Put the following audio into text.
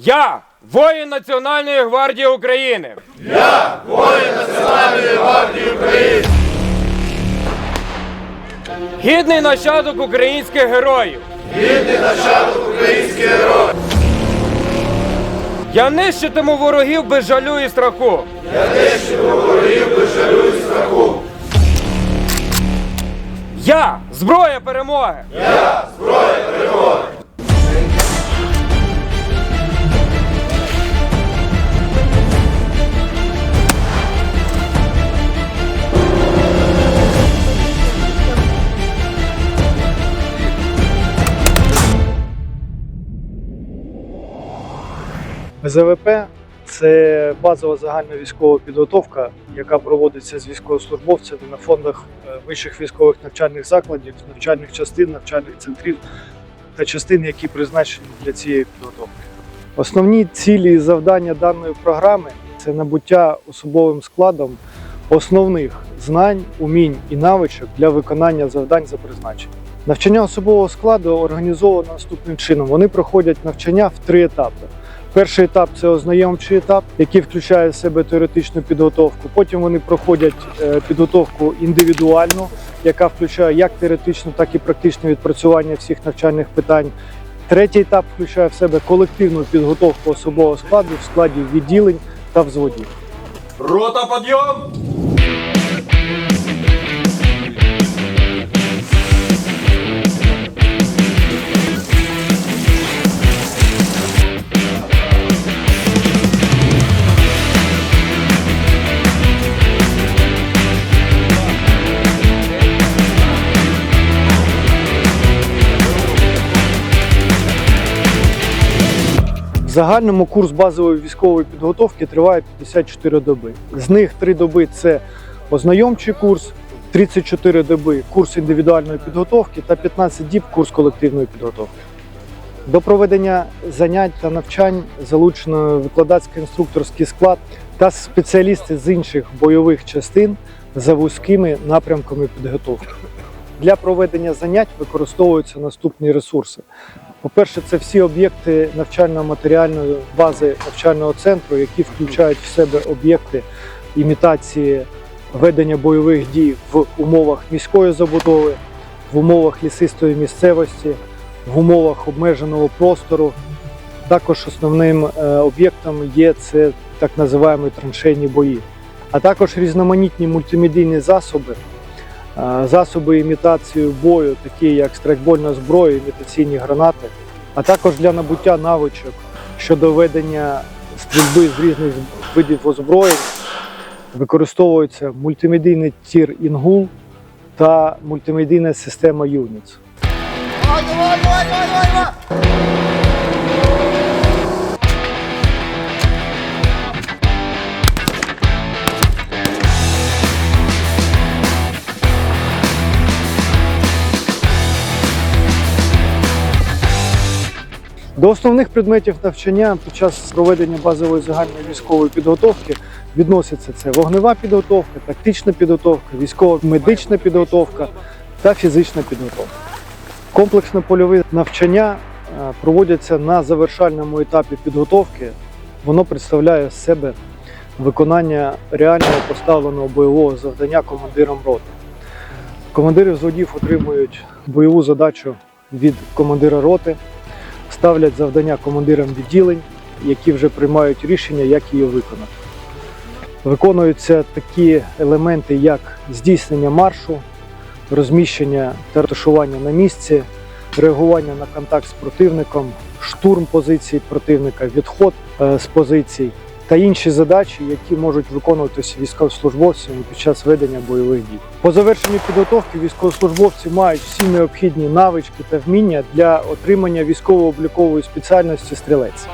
Я воїн Національної гвардії України. Я воїн Національної гвардії України. Гідний нащадок українських героїв. Гідний нащадок українських героїв. Я нищитиму ворогів без жалю і страху. Я нищитиму ворогів без жалю і страху. Я зброя перемоги. ЗВП це базова загальна військова підготовка, яка проводиться з військовослужбовцями на фондах е, вищих військових навчальних закладів, навчальних частин, навчальних центрів та частин, які призначені для цієї підготовки. Основні цілі і завдання даної програми це набуття особовим складом основних знань, умінь і навичок для виконання завдань за призначенням. Навчання особового складу організовано наступним чином. Вони проходять навчання в три етапи. Перший етап це ознайомчий етап, який включає в себе теоретичну підготовку. Потім вони проходять е, підготовку індивідуальну, яка включає як теоретичну, так і практичне відпрацювання всіх навчальних питань. Третій етап включає в себе колективну підготовку особового складу в складі відділень та взводів. Рота підйом! В загальному курс базової військової підготовки триває 54 доби. З них 3 доби це ознайомчий курс, 34 доби курс індивідуальної підготовки та 15 діб курс колективної підготовки. До проведення занять та навчань залучено викладацький інструкторський склад та спеціалісти з інших бойових частин за вузькими напрямками підготовки. Для проведення занять використовуються наступні ресурси. По-перше, це всі об'єкти навчально-матеріальної бази навчального центру, які включають в себе об'єкти імітації ведення бойових дій в умовах міської забудови, в умовах лісистої місцевості, в умовах обмеженого простору. Також основним е, об'єктом є це так називаємо траншейні бої, а також різноманітні мультимедійні засоби, засоби імітації бою, такі як страйкбольна зброя, імітаційні гранати, а також для набуття навичок щодо ведення стрільби з різних видів озброєнь використовується мультимедійний тір Інгул та мультимедійна система Юніц. До основних предметів навчання під час проведення базової загальної військової підготовки відносяться це вогнева підготовка, тактична підготовка, військово-медична підготовка та фізична підготовка. Комплексно-польові навчання е, проводяться на завершальному етапі підготовки. Воно представляє з себе виконання реального поставленого бойового завдання командиром роти. Командири взводів отримують бойову задачу від командира роти, ставлять завдання командирам відділень, які вже приймають рішення, як її виконати. Виконуються такі елементи, як здійснення маршу, розміщення та ретушування на місці, реагування на контакт з противником, штурм позицій противника, відход е, з позицій та інші задачі, які можуть виконуватися військовослужбовцями під час ведення бойових дій. По завершенню підготовки військовослужбовці мають всі необхідні навички та вміння для отримання військово-облікової спеціальності стрілець.